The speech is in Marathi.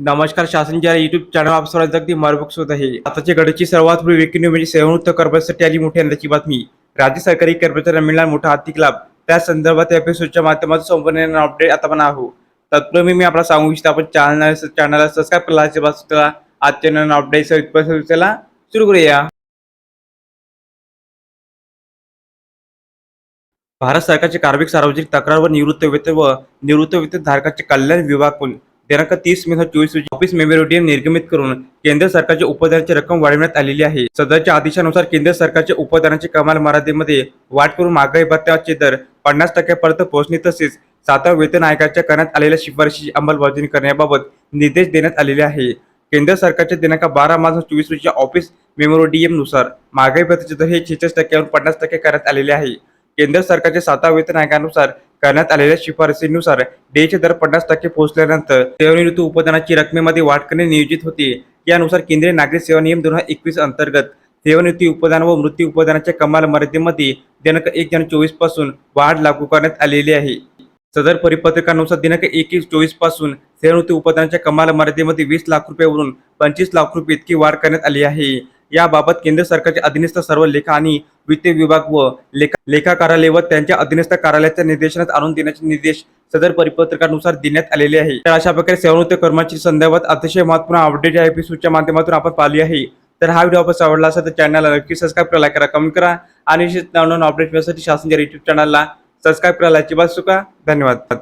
नमस्कार शासनच्या युट्यूब चॅनल आप सर्वांचं अगदी मार्गदर्शक होत आहे. आताच्या गडची सर्वात पुढे ब्रेकिंग म्हणजे सेवानिवृत्त कर्मचाऱ्यांसाठी आली मोठी अंदाची बातमी. राज्य सरकारी कर्मचाऱ्यांना मिळणार मोठा आर्थिक लाभ. त्या संदर्भात या एपिसोडच्या माध्यमातून संपूर्ण अपडेट आता पण आहो तत्पूर्वी मी आपला सांगू इच्छितो आपण चॅनल चॅनलला सबस्क्राईब केला असे बाजूला आजच्या नवीन अपडेट चला. सुरू करूया. भारत सरकारचे कार्मिक सार्वजनिक तक्रार व निवृत्त वेतन व निवृत्त वेतन धारकाचे कल्याण विभागाकडून दिनांक तीस मे चोवीस रोजी ऑफिस मेमोरेडियम निर्गमित करून केंद्र सरकारच्या उपदानाची रक्कम वाढवण्यात आलेली आहे. सदरच्या आदेशानुसार केंद्र सरकारच्या उपदानाची कमाल मर्यादेमध्ये वाढ करून महागाई भत्त्याचे दर पन्नास टक्क्यापर्यंत पोहोचणे तसेच सातव्या वेतन आयोगाच्या करण्यात आलेल्या शिफारशीची अंमलबजावणी करण्याबाबत निर्देश देण्यात आलेले आहे. केंद्र सरकारच्या दिनांक बारा मार्च चोवीस रोजीच्या ऑफिस मेमोरेडियमनुसार महागाई भत्त्याचे दर हे छेचाळीस टक्क्यावरून पन्नास टक्के करण्यात आलेले आहे. केंद्र सरकारच्या सातव्या वेतन आयोगानुसार करण्यात आलेल्या शिफारसीनुसार डेचे दर पन्नास टक्के पोहोचल्यानंतर सेवानिवृत्त उपदानाची रकमेमध्ये वाढ करणे नियोजित होते. यानुसार केंद्रीय नागरिक सेवा नियम दोन हजार एकवीस अंतर्गत सेवानिवृत्ती उपदान व मृत्यू उपदानाच्या कमाल मर्यादेमध्ये दिनांक एक जानेवारी चोवीसपासून वाढ लागू करण्यात आलेली आहे. सदर परिपत्रकानुसार दिनांक एकवीस चोवीसपासून सेवानिवृत्ती उपदानाच्या कमाल मर्यादेमध्ये वीस लाख रुपयावरून पंचवीस लाख रुपये इतकी वाढ करण्यात आली आहे. याबाबत केंद्र सरकारचे अधीनस्थ सर्व लेखा आणि वित्त विभाग व लेखा लेखा कार्यालय व त्यांच्या अधीनस्थ कार्यालयाच्या निर्देशनात आणून देण्याचे निर्देश सदर परिपत्रकानुसार देण्यात आलेले आहे. तर अशा प्रकारे सेवानिवृत्त कर्मचारी संदर्भात अतिशय महत्त्वपूर्ण अपडेट या एपिसोडच्या माध्यमातून आपण पाहिली आहे. तर हा व्हिडिओ आपण आवडला असेल तर चॅनलला नक्की सबस्क्राईब करा लाईक करा कमेंट करा आणि नवनवीन अपडेट मिळण्यासाठी शासनच्या युट्यूब चॅनलला सबस्क्राईब करायला अजिबात चुका धन्यवाद.